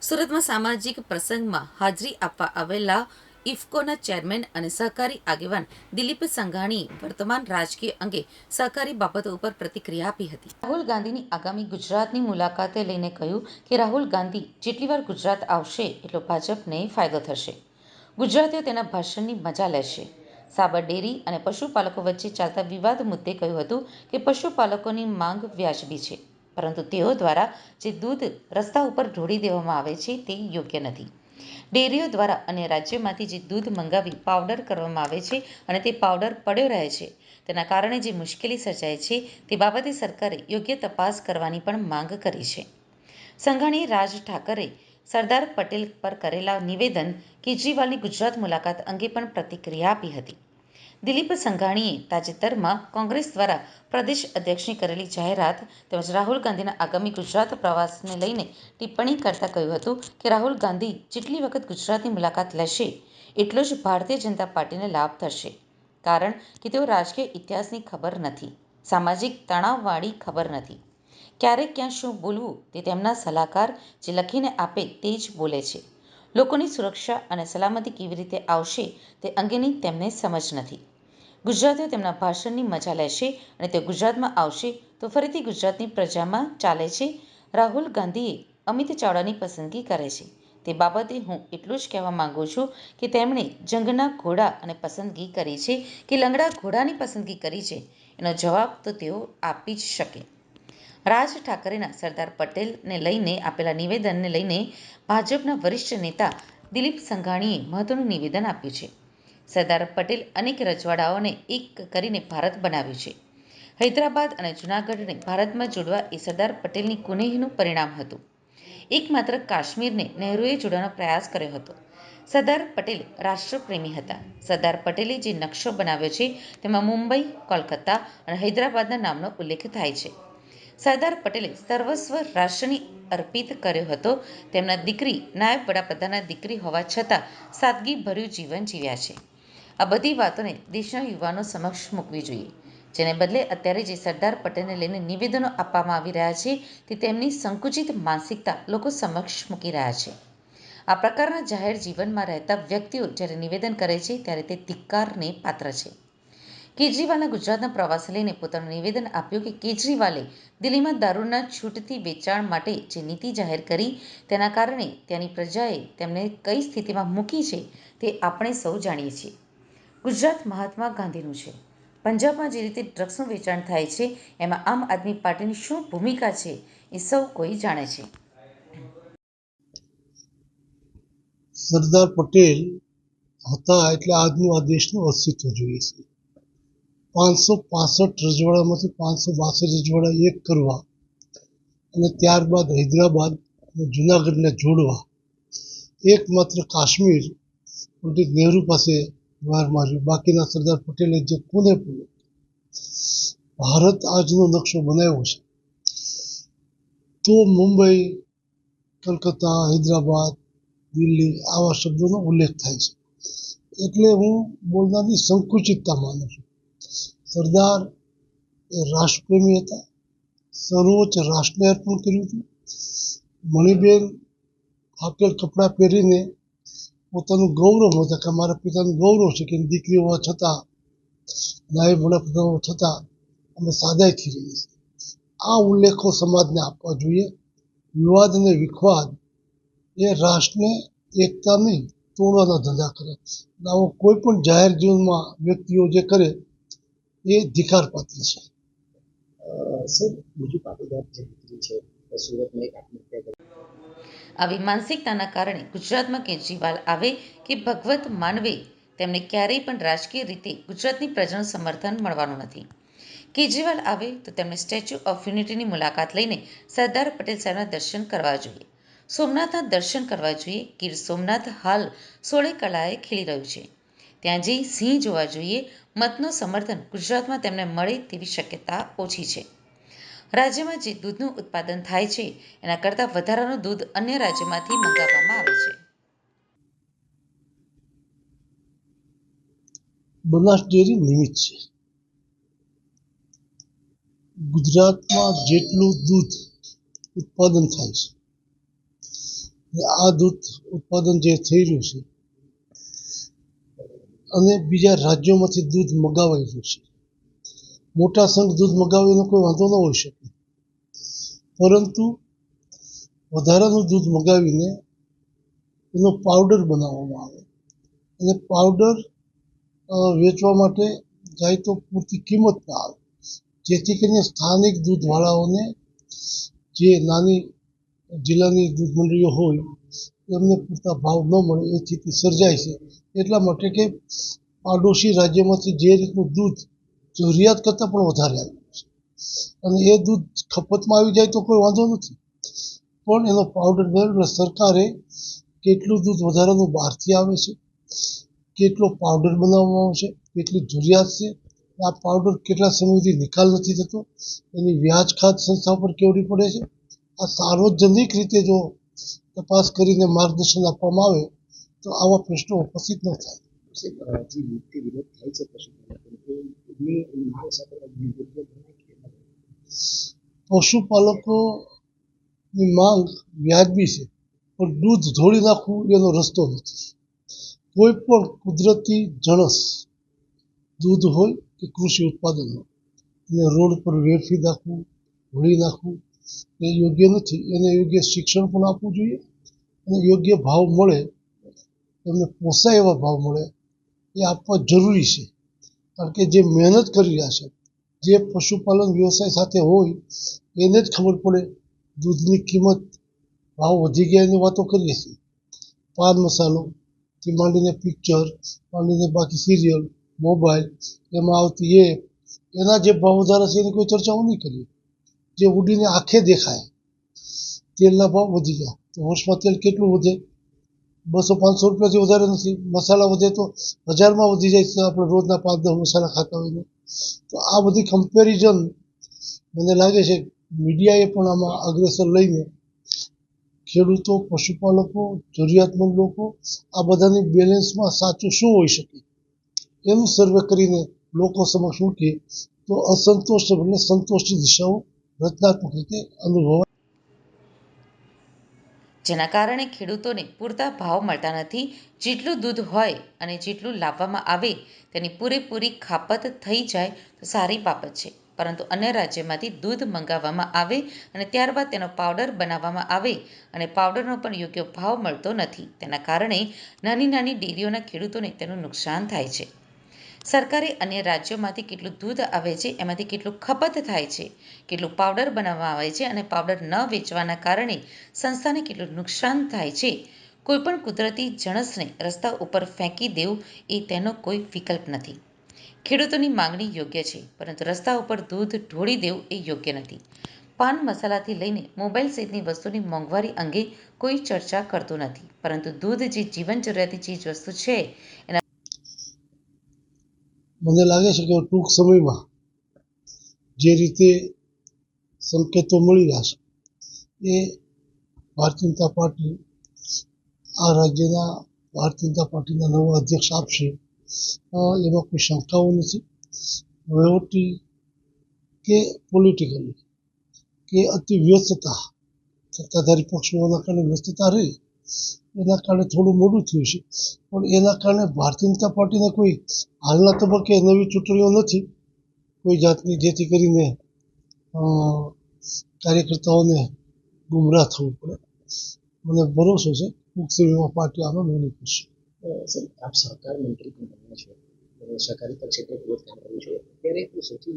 સુરતમાં સામાજિક પ્રસંગમાં હાજરી આપવા આવેલા ઇફકોના ચેરમેન અને સહકારી આગેવાન દિલીપ સંઘાણીએ વર્તમાન રાજકીય અંગે સહકારી બાબતો ઉપર પ્રતિક્રિયા આપી હતી. રાહુલ ગાંધીની આગામી ગુજરાતની મુલાકાતે લઈને કહ્યું કે રાહુલ ગાંધી જેટલી વાર ગુજરાત આવશે એટલો ભાજપને ફાયદો થશે. ગુજરાતીઓ તેના ભાષણની મજા લેશે. સાબર ડેરી અને પશુપાલકો વચ્ચે ચાલતા વિવાદ મુદ્દે કહ્યું હતું કે પશુપાલકોની માંગ વ્યાજબી છે. પરંતુ તેઓ દ્વારા જે દૂધ રસ્તા ઉપર ઢોળી દેવામાં આવે છે તે યોગ્ય નથી. ડેરીઓ દ્વારા અને રાજ્યોમાંથી જે દૂધ મંગાવી પાવડર કરવામાં આવે છે અને તે પાવડર પડ્યો રહે છે. તેના કારણે જે મુશ્કેલી સર્જાય છે તે બાબતે સરકારે યોગ્ય તપાસ કરવાની પણ માંગ કરી છે. સંઘાણી રાજ ઠાકરે સરદાર પટેલ પર કરેલા નિવેદન કેજરીવાલની ગુજરાત મુલાકાત અંગે પણ પ્રતિક્રિયા આપી હતી. દિલીપ સંઘાણીએ તાજેતરમાં કોંગ્રેસ દ્વારા પ્રદેશ અધ્યક્ષની કરેલી જાહેરાત તેમજ રાહુલ ગાંધીના આગામી ગુજરાત પ્રવાસને લઈને ટિપ્પણી કરતા કહ્યું હતું કે રાહુલ ગાંધી જેટલી વખત ગુજરાતની મુલાકાત લેશે, એટલો જ ભારતીય જનતા પાર્ટીને લાભ થશે. કારણ કે તેઓ રાજકીય ઇતિહાસની ખબર નથી, સામાજિક તણાવવાળી ખબર નથી. ક્યારે ક્યાં શું બોલવું તે તેમના સલાહકાર જે લખીને આપે તે જ બોલે છે. લોકોની સુરક્ષા અને સલામતી કેવી રીતે આવશે તે અંગેની તેમને સમજ નથી. ગુજરાતીઓ તેમના ભાષણની મજા લેશે અને તે ગુજરાતમાં આવશે તો ફરીથી ગુજરાતની પ્રજામાં ચાલે છે. રાહુલ ગાંધીએ અમિત ચાવડાની પસંદગી કરે છે. તે બાબતે હું એટલું જ કહેવા માંગુ છું કે તેમણે જંગના ઘોડા અને પસંદગી કરી છે કે લંગડા ઘોડાની પસંદગી કરી છે. એનો જવાબ તો તેઓ આપી જ શકે. રાજ ઠાકરેના સરદાર પટેલને લઈને આપેલા નિવેદનને લઈને ભાજપના વરિષ્ઠ નેતા દિલીપ સંઘાણીએ મહત્વનું નિવેદન આપ્યું છે. સરદાર પટેલ અનેક રજવાડાઓને એક કરીને ભારત બનાવ્યું છે. હૈદરાબાદ અને જૂનાગઢને ભારતમાં જોડવા એ સરદાર પટેલની કુનેહનું પરિણામ હતું. એકમાત્ર કાશ્મીરને નહેરુએ જોડવાનો પ્રયાસ કર્યો હતો. સરદાર પટેલ રાષ્ટ્રપ્રેમી હતા. સરદાર પટેલે જે નકશો બનાવ્યો છે, તેમાં મુંબઈ, કોલકાતા અને હૈદરાબાદના નામનો ઉલ્લેખ થાય છે. સરદાર પટેલે સર્વસ્વ રાષ્ટ્રની અર્પિત કર્યો હતો. તેમના દીકરી, નાયબ વડાપ્રધાનના દીકરી હોવા છતાં સાદગીભર્યું જીવન જીવ્યા છે. આ બધી વાતોને દેશના યુવાનો સમક્ષ મૂકવી જોઈએ. જેને બદલે અત્યારે જે સરદાર પટેલને લઈને નિવેદનો આપવામાં આવી રહ્યા છે, તે તેમની સંકુચિત માનસિકતા લોકો સમક્ષ મૂકી રહ્યા છે. આ પ્રકારના જાહેર જીવનમાં રહેતા વ્યક્તિઓ જ્યારે નિવેદન કરે છે, ત્યારે તે ધિક્કારને પાત્ર છે. કેજરીવાલના ગુજરાતના પ્રવાસે લઈને પોતાનું નિવેદન આપ્યું કે કેજરીવાલે દિલ્હીમાં દારૂના છૂટથી વેચાણ માટે જે નીતિ જાહેર કરી તેના કારણે ત્યાંની પ્રજાએ તેમને કઈ સ્થિતિમાં મૂકી છે તે આપણે સૌ જાણીએ છીએ. ગુજરાત મહાત્મા ગાંધીનું છે. પંજાબમાં જે રીતે ડ્રગ્સનું વેચાણ થાય છે, એમાં આમ આદમી પાર્ટીની શું ભૂમિકા છે એ સૌ કોઈ જાણે છે. સરદાર પટેલ હતા એટલે આજનું આ દેશનું અસ્તિત્વ જોઈએ છે. પાંચસો પાસઠ રજવાડામાંથી પાંચસો બાસઠ રજવાડા એક કરવા અને ત્યારબાદ હૈદરાબાદ અને જુનાગઢને જોડવા. એકમાત્ર કાશ્મીર પંડિત નહેરુ પાસે વાર માર્યું. બાકીના સરદાર પટેલે જે કોને પૂર્યું? ભારત આજનો નકશો બનાવ્યો છે. તો મુંબઈ, કલકત્તા, હૈદરાબાદ, દિલ્હી આવા શબ્દોનો ઉલ્લેખ થાય છે. એટલે હું બોલનારની સંકુચિતતા માનું છું. સરદાર એ રાષ્ટ્રપ્રેમી હતા. સર્વોચ્ચ રાષ્ટ્રને અર્પણ કર્યું હતું. મણિબેન ફાટેલ કપડાં પહેરીને પોતાનું ગૌરવ હતા કે મારા પિતાનું ગૌરવ છે કે દીકરી હોવા છતાં, નાયબ વડાપ્રધાન હોવા છતાં અમે સાદાઈથી રહીએ છીએ. આ ઉલ્લેખો સમાજને આપવા જોઈએ. વિવાદ અને વિખવાદ એ રાષ્ટ્રને એકતા નહીં, તોડવાના ધંધા કરે. આવો કોઈ પણ જાહેર જીવનમાં વ્યક્તિઓ જે કરે એ ધિકાર પાત્ર છે. સર બીજું પાટીદાર જે દીકરી છે સુરતમાં એક આત્મહત્યા કરી. આવી માનસિકતાના કારણે ગુજરાતમાં કેજરીવાલ આવે કે ભગવત માનવે તેમને ક્યારેય પણ રાજકીય રીતે ગુજરાતની પ્રજાનું સમર્થન મળવાનું નથી. કેજરીવાલ આવે તો તેમણે સ્ટેચ્યુ ઓફ યુનિટીની મુલાકાત લઈને સરદાર પટેલ સાહેબના દર્શન કરવા જોઈએ. સોમનાથના દર્શન કરવા જોઈએ. ગીર સોમનાથ હાલ સોળે કલાએ ખીલી રહ્યું છે. ત્યાં જઈ સિંહ જોવા જોઈએ. મતનું સમર્થન ગુજરાતમાં તેમને મળે તેવી શક્યતા ઓછી છે. રાજ્યમાં જે દૂધનું ઉત્પાદન થાય છે, એના કરતાં વધારાનું દૂધ અન્ય રાજ્યમાંથી મંગાવવામાં આવે છે. બનાસ ડેરી નિમિત્ત છે. ગુજરાતમાં જેટલું દૂધ ઉત્પાદન થાય છે, આ દૂધ ઉત્પાદન જે થઈ રહ્યું છે અને બીજા રાજ્યોમાંથી દૂધ મગાવાઈ છે. મોટા સંઘ દૂધ મગાવેલો કોઈ વાંધો ન હોઈ શકે. પરંતુ વધારાનું દૂધ મગાવીને એનો પાવડર બનાવવામાં આવે. અને પાવડર વેચવા માટે જાય તો પૂરતી કિંમત ના આવે. જેથી કરીને સ્થાનિક દૂધવાળાઓને જે નાની જિલ્લાની દૂધ મંડળીઓ હોય એમને પૂરતા ભાવ ન મળે એ સ્થિતિ સર્જાય છે. એટલા માટે કે પાડોશી રાજ્યમાંથી જે રીતનું દૂધ જરૂરિયાત કરતાં પણ વધારે આવ્યું છે. અને એ દૂધ ખપતમાં આવી જાય તો કોઈ વાંધો નથી. પણ એનો પાવડર બનાવીને સરકારે કેટલું દૂધ વધારાનું બહારથી આવે છે, કેટલો પાવડર બનાવવામાં આવશે કેટલી જરૂરિયાત છે આ પાવડર કેટલા સમય સુધી નિકાલ નથી થતો, એની વ્યાજ ખાત સંસ્થા પર કેવડી પડે છે? આ સાર્વજનિક રીતે જો તપાસ કરીને માર્ગદર્શન આપવામાં આવે, તો આવા પ્રશ્નો ઉપસ્થિત ન થાય. પશુપાલકો ન? માંગ વ્યાજબી છે, પણ દૂધ ધોળી નાખવું એનો રસ્તો નથી. કોઈ પણ કુદરતી જણસ દૂધ હોય કે કૃષિ ઉત્પાદન હોય, એને રોડ પર વેફી નાખવું ધોળી નાખવું એ યોગ્ય નથી. એને યોગ્ય શિક્ષણ પણ આપવું જોઈએ. યોગ્ય ભાવ મળે એમને પોસાય એવા ભાવ મળે, એ આપવા જરૂરી છે. કારણ કે જે મહેનત કરી રહ્યા છે, જે પશુપાલન વ્યવસાય સાથે હોય, એને જ ખબર પડે દૂધની કિંમત, ભાવ વધી ગયા એની વાતો કરીએ છીએ. પાન મસાલો, થી માંડીને પિક્ચર માંડીને બાકી સિરિયલ મોબાઈલ એમાં આવતી એપ એના જે ભાવ વધારા છે એની કોઈ ચર્ચાઓ નહીં કરીએ. જે ઉડીને આંખે દેખાય, તેલના ભાવ વધી ગયા. તો વર્ષમાં તેલ કેટલું વધે? બસો પાંચસો રૂપિયાથી વધારે નથી. મસાલા વધે તો હજારમાં વધી જાય આપણે રોજના પાંચ દસ મસાલા ખાતા હોઈએ તો. આ બધી કમ્પેરિઝન મને લાગે છે મીડિયાએ પણ આમાં અગ્રેસર લઈને ખેડૂતો, પશુપાલકો, જરૂરિયાતમંદ લોકો આ બધાની બેલેન્સમાં સાચું શું હોઈ શકે? એનું સર્વે કરીને લોકો સમક્ષ મૂકીએ તો અસંતોષ બદલે સંતોષની દિશાઓ રચનાત્મક રીતે અનુભવાય. જેના કારણે ખેડૂતોને પૂરતા ભાવ મળતા નથી. જેટલું દૂધ હોય અને જેટલું લાવવામાં આવે તેની પૂરેપૂરી ખાપત થઈ જાય તો સારી બાબત છે. પરંતુ અન્ય રાજ્યમાંથી દૂધ મંગાવવામાં આવે અને ત્યારબાદ તેનો પાવડર બનાવવામાં આવે અને પાવડરનો પણ યોગ્ય ભાવ મળતો નથી. તેના કારણે નાની નાની ડેરીઓના ખેડૂતોને તેનું નુકસાન થાય છે. સરકારે અન્ય રાજ્યોમાંથી કેટલું દૂધ આવે છે, એમાંથી કેટલું ખપત થાય છે, કેટલું પાવડર બનાવવામાં આવે છે અને પાવડર ન વેચવાના કારણે સંસ્થાને કેટલું નુકસાન થાય છે. કોઈપણ કુદરતી જણસને રસ્તા ઉપર ફેંકી દેવું એ તેનો કોઈ વિકલ્પ નથી. ખેડૂતોની માંગણી યોગ્ય છે, પરંતુ રસ્તા ઉપર દૂધ ઢોળી દેવું એ યોગ્ય નથી. પાન મસાલાથી લઈને મોબાઈલ સહિતની વસ્તુની મોંઘવારી અંગે કોઈ ચર્ચા કરતું નથી, પરંતુ દૂધ જે જીવન જરૂરિયાતી ચીજ વસ્તુ છે, એના મને લાગે છે કે ટૂંક સમયમાં જે રીતે સંકેતો મળી રહ્યા છે, એ ભારતીય જનતા પાર્ટી આ રાજ્યના, ભારતીય જનતા પાર્ટીના નવા અધ્યક્ષ આપશે એમાં કોઈ શંકાઓ નથી. વહીવટી કે પોલિટિકલી કે અતિ વ્યસ્તતા, સત્તાધારી પક્ષ હોવાના કારણે વ્યસ્તતા રહી એના કારણે થોડું મોડું થયું છે. પણ એના કારણે ભારતીય જનતા પાર્ટીને કોઈ હાલના તબક્કે નવી ચૂંટણીઓ નથી. કોઈ જાતની જેથી કરીને કાર્યકર્તાઓને ગુમરાહ થવું પડે. મને ભરોસો છે ટૂંક સમયમાં પાર્ટી આમાં નિર્ણય કરશે આપ સહકાર મંત્રી પણ બન્યા છો. સહકારી ક્ષેત્રે ગ્રોથ કામ કર્યું છે. ત્યારે સૌથી